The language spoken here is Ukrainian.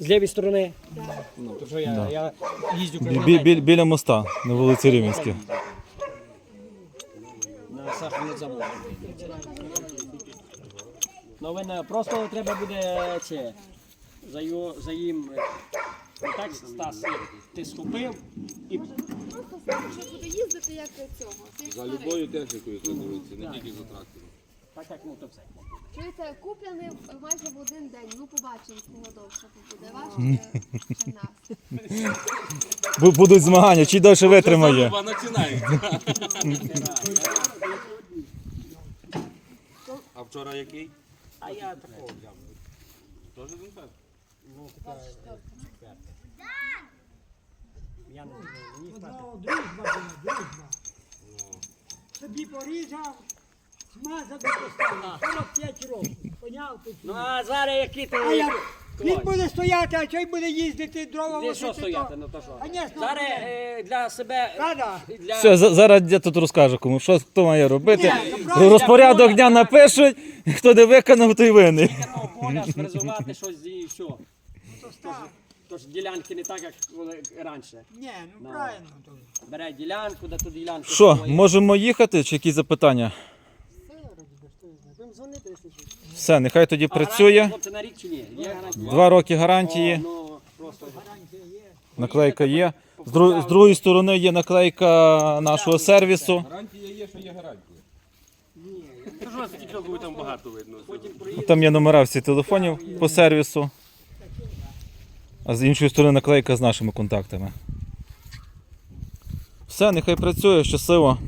З лівої сторони? Ну, то що я, я їздю Бі- кругом бі- бі- біля моста на вулиці Рівненській. на сахарний завод. Ну, ви не- просто треба буде це, за, його, за їм, е, так, Стас, ти схопив і Просто знаю, що буде їздити як цього. За любою технікою це дивиться, не тільки за трактором. Так як мотоцикл. Чуєте, куплений майже в один день. Ну побачимо, кого довше побуде. Ваш чи, нас. Бу- Будуть змагання, чи довше витримає. Починається. А вчора який? А я такого взяв. Теж він перший? Ну. Я не знаю. Ну, дружба була, дружба. Собі порізав, і поставив. 45 років. Поняв тут? Ну, а зараз які ти... А як він буде стояти, а цей буде їздити дрова Де що возити, стояти, ну то що? Конечно, Зараз буде. е, для себе... Правда? і Для... Все, за- зараз дід тут розкаже кому, що хто має робити. Ні, ну, правильно. Розпорядок дня напишуть, хто не виконав, той винний. Такого поля сфрезувати щось і все. То став. Тож ділянки не так, як коли раніше. Ні, ну правильно. то. Бере ділянку, де ту ділянку. Що, своє. можемо їхати, чи якісь запитання? Будемо дзвонити, якщо що. Все, нехай тоді працює. Хлопці, на рік чи ні? Є гарантія? Два роки гарантії, ну, просто. наклейка є. З, дру- з другої сторони є наклейка нашого сервісу. Гарантія є, що є гарантія. Там багато видно. Там є номера всіх телефонів по сервісу. А з іншої сторони наклейка з нашими контактами. Все, нехай працює, щасливо.